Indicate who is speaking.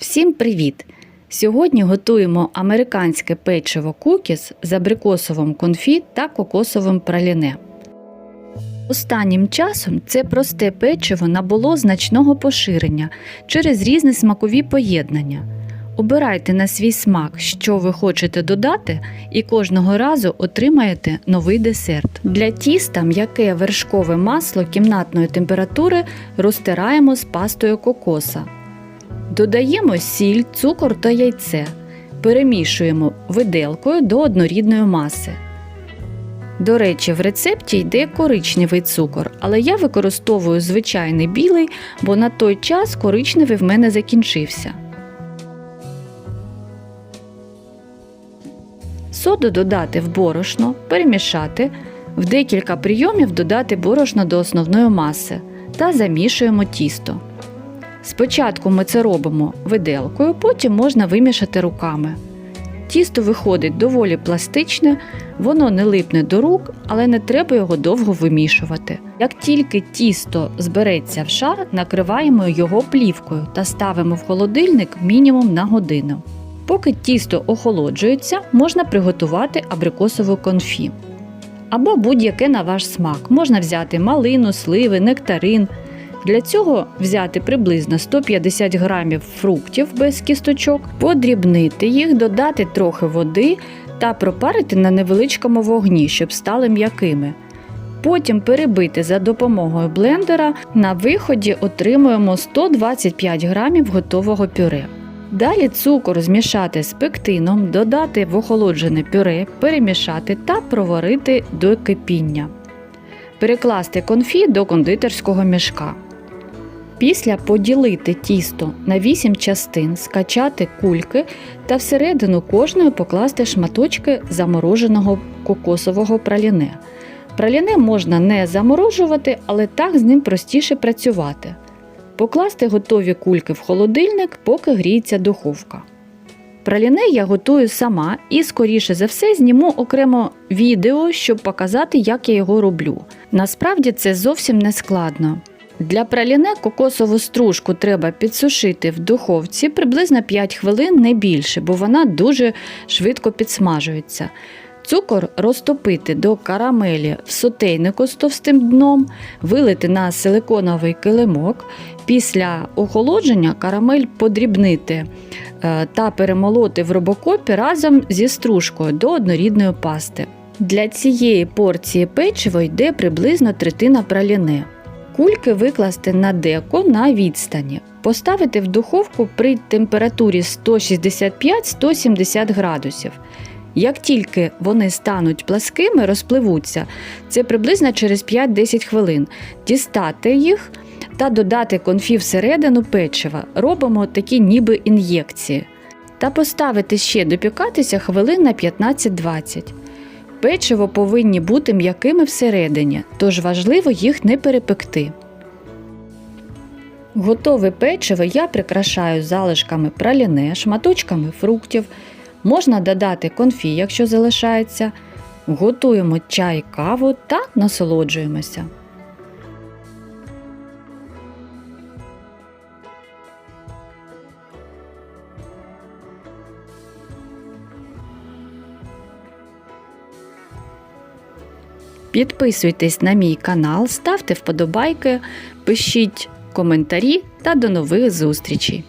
Speaker 1: Всім привіт! Сьогодні готуємо американське печиво кукіс з абрикосовим конфі та кокосовим праліне. Останнім часом це просте печиво набуло значного поширення через різні смакові поєднання. Обирайте на свій смак, що ви хочете додати, і кожного разу отримаєте новий десерт. Для тіста м'яке вершкове масло кімнатної температури розтираємо з пастою кокоса. Додаємо сіль, цукор та яйце. Перемішуємо виделкою до однорідної маси. До речі, в рецепті йде коричневий цукор, але я використовую звичайний білий, бо на той час коричневий в мене закінчився. Соду додати в борошно, перемішати, в декілька прийомів додати борошно до основної маси та замішуємо тісто. Спочатку ми це робимо виделкою, потім можна вимішати руками. Тісто виходить доволі пластичне, воно не липне до рук, але не треба його довго вимішувати. Як тільки тісто збереться в шар, накриваємо його плівкою та ставимо в холодильник мінімум на годину. Поки тісто охолоджується, можна приготувати абрикосову конфі. Або будь-яке на ваш смак. Можна взяти малину, сливи, нектарин. Для цього взяти приблизно 150 грамів фруктів без кісточок, подрібнити їх, додати трохи води та пропарити на невеличкому вогні, щоб стали м'якими. Потім перебити за допомогою блендера. На виході отримуємо 125 грамів готового пюре. Далі цукор змішати з пектином, додати в охолоджене пюре, перемішати та проварити до кипіння. Перекласти конфі до кондитерського мішка. Після поділити тісто на 8 частин, скачати кульки та всередину кожної покласти шматочки замороженого кокосового праліне. Праліне можна не заморожувати, але так з ним простіше працювати. Покласти готові кульки в холодильник, поки гріється духовка. Праліне я готую сама і, скоріше за все, зніму окремо відео, щоб показати, як я його роблю. Насправді це зовсім не складно. Для праліне кокосову стружку треба підсушити в духовці приблизно 5 хвилин, не більше, бо вона дуже швидко підсмажується. Цукор розтопити до карамелі в сотейнику з товстим дном, вилити на силиконовий килимок. Після охолодження карамель подрібнити е, та перемолоти в робокопі разом зі стружкою до однорідної пасти. Для цієї порції печиво йде приблизно третина праліне. Кульки викласти на деко на відстані. Поставити в духовку при температурі 165-170 градусів. Як тільки вони стануть пласкими, розпливуться, це приблизно через 5-10 хвилин. Дістати їх та додати конфі всередину печива. Робимо такі ніби ін'єкції. Та поставити ще допікатися хвилин на 15-20. Печиво повинні бути м'якими всередині, тож важливо їх не перепекти. Готове печиво я прикрашаю залишками праліне, шматочками фруктів. Можна додати конфі, якщо залишається. Готуємо чай, каву та насолоджуємося. Підписуйтесь на мій канал, ставте вподобайки, пишіть коментарі та до нових зустрічей!